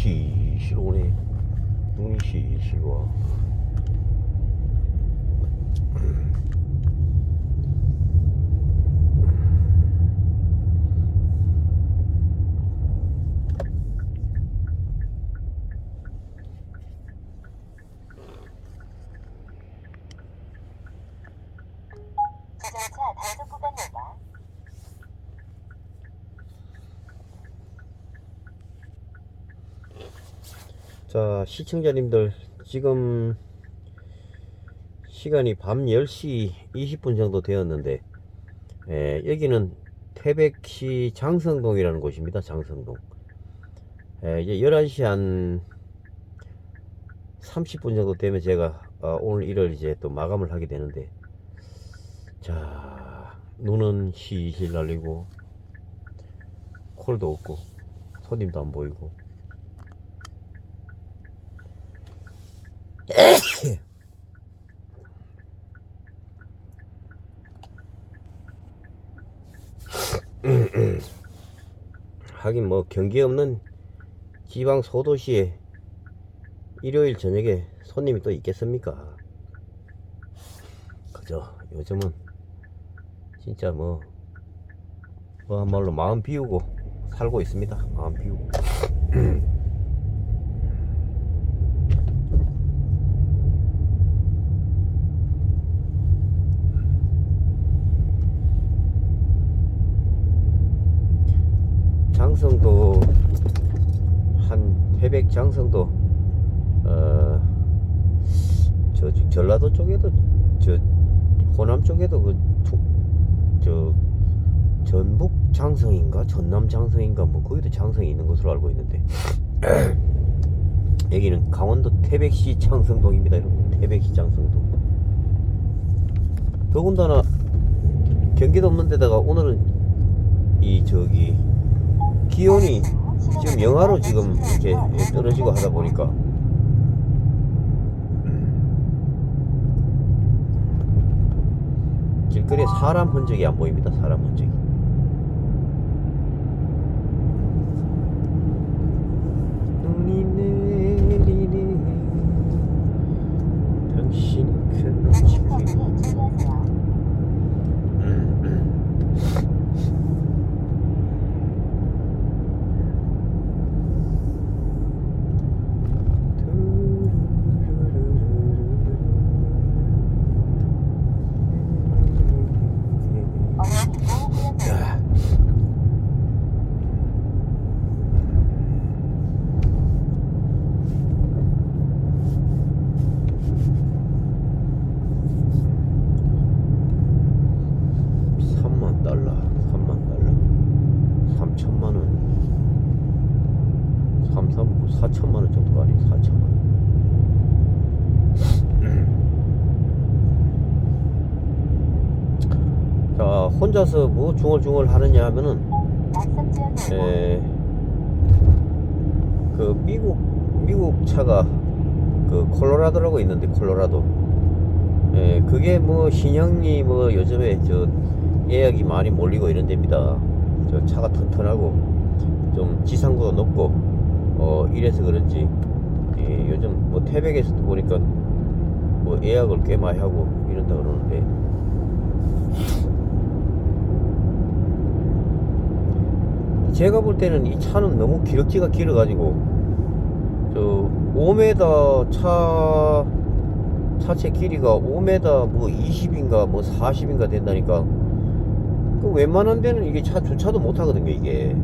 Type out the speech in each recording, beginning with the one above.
시실 오네. 눈이 시실 와. 주차차 단속 구간입니다. 자, 시청자님들, 지금 시간이 밤 10시 20분 정도 되었는데, 에, 여기는 태백시 장성동이라는 곳입니다. 장성동. 에, 이제 11시 한 30분 정도 되면 제가 어, 오늘 일을 이제 또 마감을 하게 되는데, 자, 눈은 시실 날리고, 콜도 없고, 손님도 안 보이고, 하긴 뭐 경계 없는 지방 소도시에 일요일 저녁에 손님이 또 있겠습니까? 그죠? 요즘은 진짜 뭐, 뭐 한말로 마음 비우고 살고 있습니다. 마음 비우고. 장성도 한 태백 장성도 어, 저 전라도 쪽에도 저 호남 쪽에도 그저 전북 장성인가? 전남 장성인가? 뭐 거기도 장성이 있는 것으로 알고 있는데. 여기는 강원도 태백시 장성동입니다 여러분. 태백시 장성동. 더군다나 경기도 없는 데다가 오늘은 이 저기 기온이 지금 영하로 지금 이렇게 떨어지고 하다 보니까 길거리에 사람 흔적이 안 보입니다. 사람 흔적이 내리네 당신이 큰 전진 집이 커브에 주의하세요. 어머니 보호구역입니다. 삼만 달러, 3만 달러, 3천만 원, 3, 3, 4천만 원 정도가 아니 4천만 원. 자, 혼자서 뭐 중얼중얼 하느냐 하면은 에, 그 미국 미국 차가 그 콜로라도라고 있는데 콜로라도. 에, 그게 뭐 신형이 뭐 요즘에 저 예약이 많이 몰리고 이런 데입니다. 저 차가 튼튼하고 좀 지상도도 높고 어 이래서 그런지 예, 요즘 뭐 태백에서도 보니까 뭐 예약을 꽤 많이 하고 이런다 그러는데 제가 볼 때는 이 차는 너무 기럭지가 길어가지고 저 5m 차 차체 길이가 5m 뭐 20인가 뭐 40인가 된다니까. 그 웬만한 데는 이게 차 주차도 못 하거든요 이게.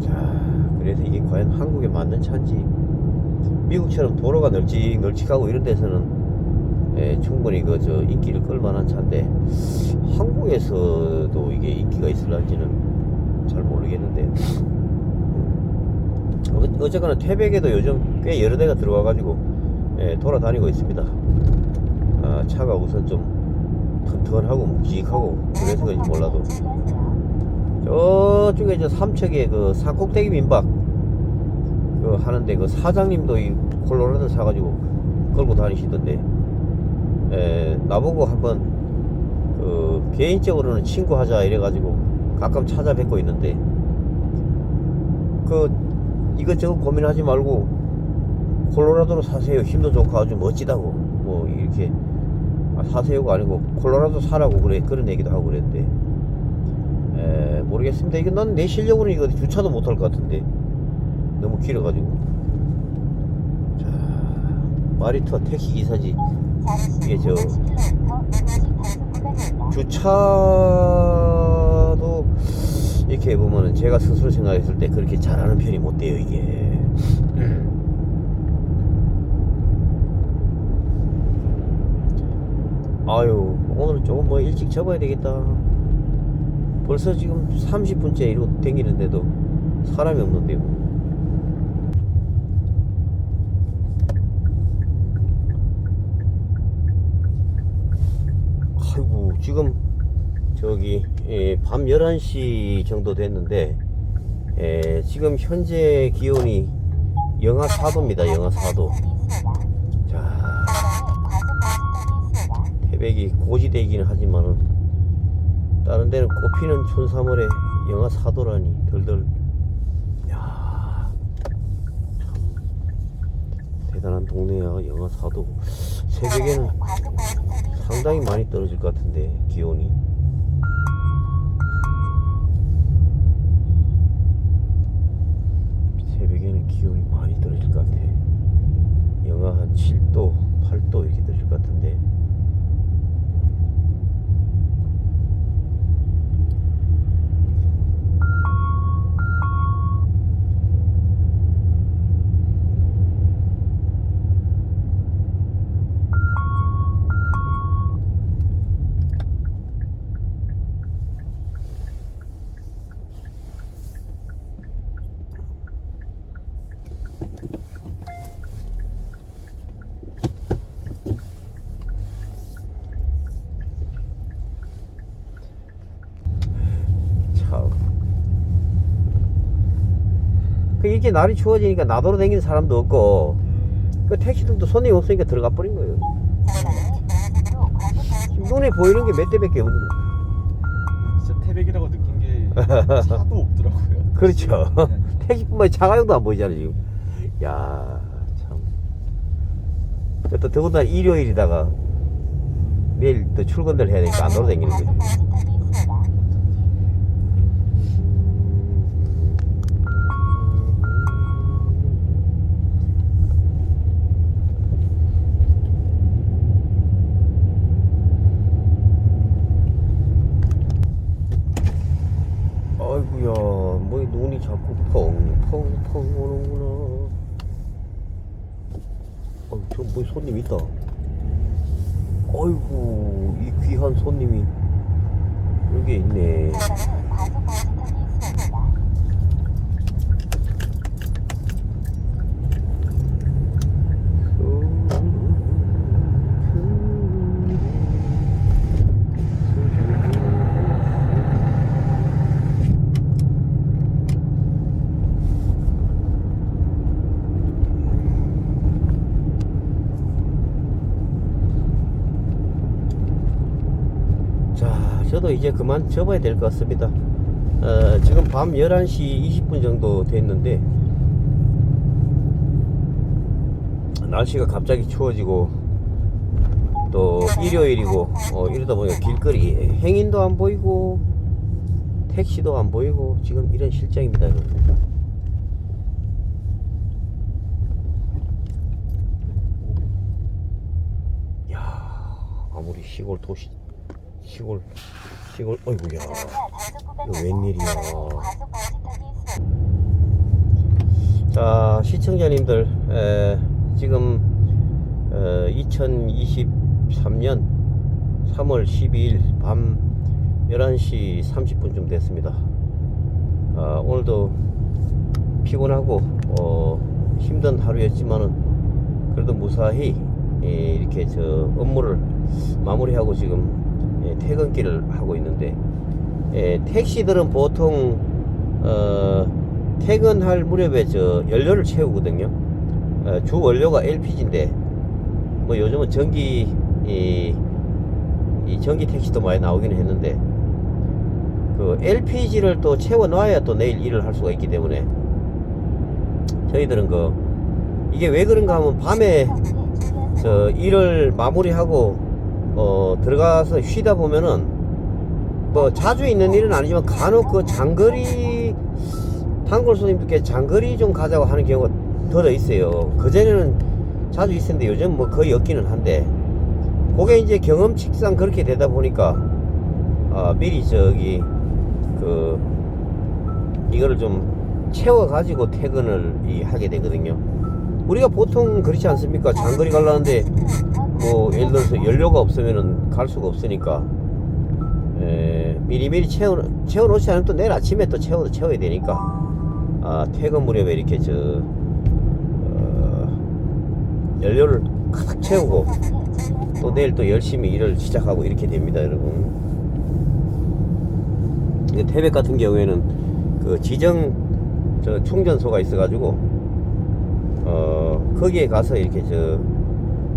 자 그래서 이게 과연 한국에 맞는 차인지 미국처럼 도로가 널찍 널찍하고 이런 데서는 예, 충분히 그 저 인기를 끌만한 차인데 한국에서도 이게 인기가 있을런지는 잘 모르겠는데 어, 어쨌거나 태백에도 요즘 꽤 여러 대가 들어와 가지고 예, 돌아다니고 있습니다 아, 차가 우선 좀 튼튼하고 묵직하고 그래서 그런지 몰라도. 저쪽에 저 삼척에 그 산꼭대기 민박 그 하는데 그 사장님도 이 콜로라도 사가지고 끌고 다니시던데 에, 나보고 한번 그 개인적으로는 친구 하자 이래가지고 가끔 찾아뵙고 있는데 그 이것저것 고민하지 말고 콜로라도로 사세요. 힘도 좋고 아주 멋지다고. 뭐 이렇게 아, 사세요가 아니고 콜로라도 사라고 그래 그런 얘기도 하고 그랬는데 에, 모르겠습니다. 이거 난 내 실력으로는 이거 주차도 못할 것 같은데 너무 길어가지고 자 마리터 택시 기사지 이게 저 주차도 이렇게 보면은 제가 스스로 생각했을 때 그렇게 잘하는 편이 못 돼요 이게. 아유 오늘 조금 뭐 일찍 접어야 되겠다. 벌써 지금 30분째 이러고 댕기는데도 사람이 없는데요 아이고 지금 저기 예, 밤 11시 정도 됐는데 예, 지금 현재 기온이 영하 4도입니다 영하 4도. 자 태백이 고지대이긴 하지만은 다른 데는 꽃피는 춘삼월에 영하 4도라니 덜덜. 야 참, 대단한 동네야 영하 4도. 새벽에는 상당히 많이 떨어질 것 같은데 기온이 7도 8도 이렇게 떨어질 것 같은데 참. 그 이렇게 날이 추워지니까 나도로 다니는 사람도 없고 그 택시들도 손님 없으니까 들어가 버린 거예요. 눈에 보이는 게 몇 대밖에 없는 거예요. 진짜 태백이라고 느낀 게 차도 없더라고요. 그렇죠. 네. 택시뿐만 차가용도 안 보이잖아요 지금. 야 참. 또 더군다나 일요일이다가 내일 또 출근들 해야 되니까 안 돌아다니는 거지. 펑펑펑 오는구나. 어, 저뭐 손님 있다. 아이고, 이 귀한 손님이 여기 있네. 자, 저도 이제 그만 접어야 될 것 같습니다. 어, 지금 밤 11시 20분 정도 됐는데, 날씨가 갑자기 추워지고, 또 일요일이고, 어, 이러다 보니까 길거리 행인도 안 보이고, 택시도 안 보이고, 지금 이런 실정입니다. 야 아무리 시골 도시, 시골, 시골, 어이구야. 이거 웬일이야. 자, 시청자님들, 에, 지금, 어, 2023년 3월 12일 밤 11시 30분쯤 됐습니다. 아, 오늘도 피곤하고, 어, 힘든 하루였지만은, 그래도 무사히, 예, 이렇게 저 업무를 마무리하고 지금 예, 퇴근길을 하고 있는데, 예, 택시들은 보통 어, 퇴근할 무렵에 저 연료를 채우거든요. 어, 주 원료가 LPG인데 뭐 요즘은 전기 이, 이 전기 택시도 많이 나오기는 했는데 그 LPG를 또 채워 놔야 또 내일 일을 할 수가 있기 때문에 저희들은 그 이게 왜 그런가 하면 밤에 저 일을 마무리하고 어 들어가서 쉬다 보면은 뭐 자주 있는 일은 아니지만 간혹 그 장거리 단골 손님들께 장거리 좀 가자고 하는 경우가 더더 있어요. 그전에는 자주 있었는데 요즘 뭐 거의 없기는 한데 그게 이제 경험칙상 그렇게 되다 보니까 아, 미리 저기 그 이거를 좀 채워 가지고 퇴근을 이 하게 되거든요. 우리가 보통 그렇지 않습니까? 장거리 가려는데 뭐 예를 들어서 연료가 없으면은 갈 수가 없으니까 에, 미리미리 채워 채워 놓지 않으면 또 내일 아침에 또 채워 채워야 되니까 아 퇴근 무렵에 이렇게 저 어, 연료를 가득 채우고 또 내일 또 열심히 일을 시작하고 이렇게 됩니다, 여러분. 이 태백 같은 경우에는 그 지정 저 충전소가 있어가지고 어 거기에 가서 이렇게 저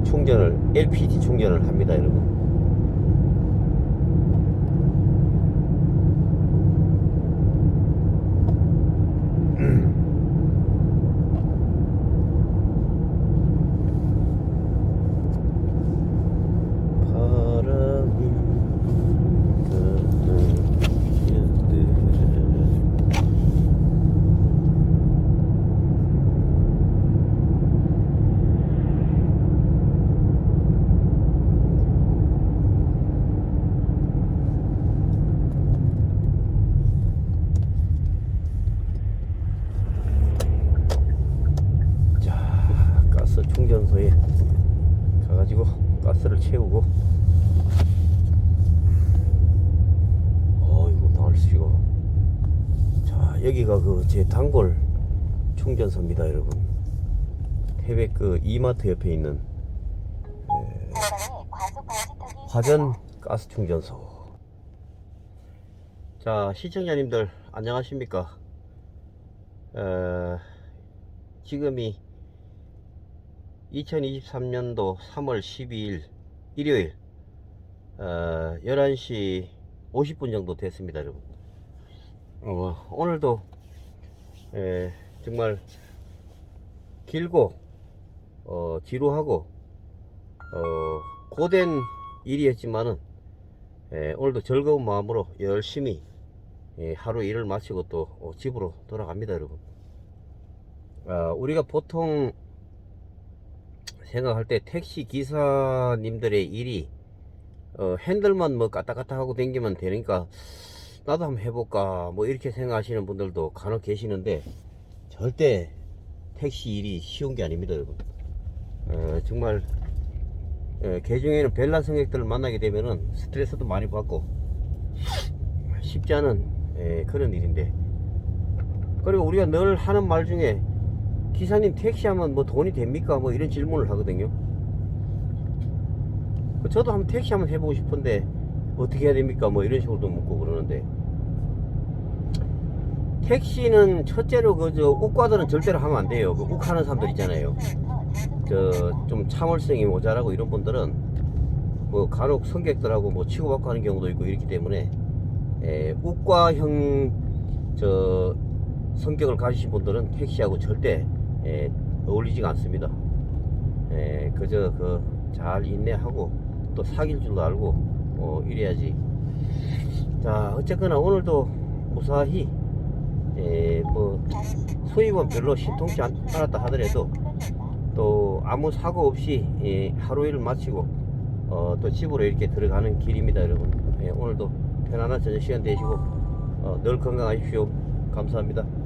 충전을 LPG 충전을 합니다, 여러분. 바람이 부는 자, 가스 충전소에 가가지고 가스를 채우고 어이구 날씨가 자 여기가 그 제 단골 충전소입니다 여러분. 태백 그 이마트 옆에 있는 화전 가스 충전소. 자 시청자님들 안녕하십니까? 어, 지금이 2023년도 3월 12일 일요일 어, 11시 50분 정도 됐습니다 여러분 어, 오늘도 에, 정말 길고 어, 지루하고 어, 고된 일이었지만은 에, 오늘도 즐거운 마음으로 열심히 예, 하루 일을 마치고 또 어, 집으로 돌아갑니다 여러분. 아, 우리가 보통 생각할 때 택시 기사님들의 일이 어, 핸들만 뭐 까딱까딱 하고 다니면 되니까 나도 한번 해볼까 뭐 이렇게 생각하시는 분들도 간혹 계시는데 절대 택시 일이 쉬운 게 아닙니다 여러분 어, 정말 어, 개중에는 벨라 승객들을 만나게 되면은 스트레스도 많이 받고 쉽지 않은 에, 그런 일인데 그리고 우리가 늘 하는 말 중에 기사님 택시 하면 뭐 돈이 됩니까? 뭐 이런 질문을 하거든요. 저도 한번 택시 한번 해보고 싶은데 어떻게 해야 됩니까? 뭐 이런 식으로도 묻고 그러는데 택시는 첫째로 그저 욱과들은 절대로 하면 안 돼요. 그 욱하는 사람들 있잖아요. 저 좀 참을성이 모자라고 이런 분들은 뭐 간혹 승객들하고 뭐 치고받고 하는 경우도 있고 이렇기 때문에 에, 욱과형 저 성격을 가지신 분들은 택시하고 절대 에, 어울리지가 않습니다. 에, 그저 그 잘 인내하고 또 사귈 줄도 알고 어, 이래야지. 자 어쨌거나 오늘도 무사히 에, 뭐 수입은 별로 신통치 않, 않았다 하더라도 또 아무 사고 없이 예, 하루 일을 마치고 어, 또 집으로 이렇게 들어가는 길입니다 여러분. 예, 오늘도 편안한 저녁 시간 되시고 어, 늘 건강하십시오. 감사합니다